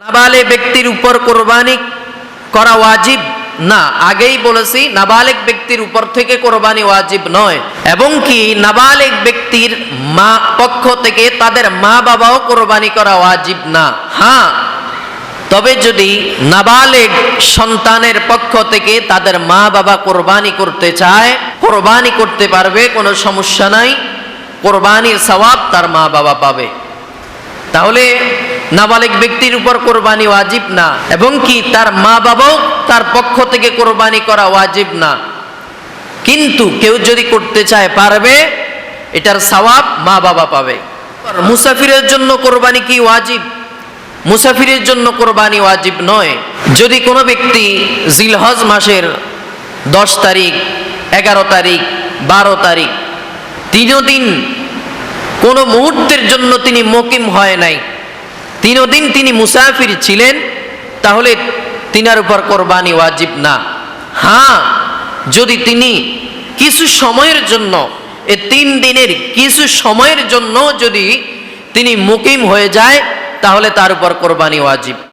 নাবালে ব্যক্তির উপর কোরবানি করা ওয়াজিব? না, আগেই বলেছি, নাবালেক ব্যক্তির উপর থেকে কোরবানি ওয়াজিব নয়। এবং কি, নাবালেক ব্যক্তির মা পক্ষ থেকে তাদের মা বাবাও কোরবানি করা ওয়াজিব না? হ্যাঁ তবে যদি নাবালেগ সন্তানের পক্ষ থেকে তাদের মা বাবা কোরবানি করতে চায়, কোরবানি করতে পারবে, কোনো সমস্যা নাই। কোরবানির সওয়াব তার মা বাবা পাবে। তাহলে নাবালিক ব্যক্তির উপর কোরবানি ওয়াজিব না। এবং কি তার মা বাবাও তার পক্ষ থেকে কোরবানি করা ওয়াজিব না। কিন্তু কেউ যদি করতে চায়, পারবে, এটার সওয়াব মা বাবা পাবে। মুসাফিরের জন্য কোরবানি কি ওয়াজিব? মুসাফিরের জন্য কোরবানি ওয়াজিব নয়। যদি কোনো ব্যক্তি জিলহজ মাসের দশ তারিখ, এগারো তারিখ, বারো তারিখ, তিনও দিন কোনো মুহূর্তের জন্য তিনি মকিম হয় নাই। তিনদিন তিনি মুসাফির ছিলেন, তাহলে তিনার উপর কোরবানি ওয়াজিব না। হ্যাঁ যদি তিনি কিছু সময়ের জন্য, এ তিন দিনের কিছু সময়ের জন্য যদি তিনি মুকিম হয়ে যায়, তাহলে তার উপর কোরবানি ওয়াজিব।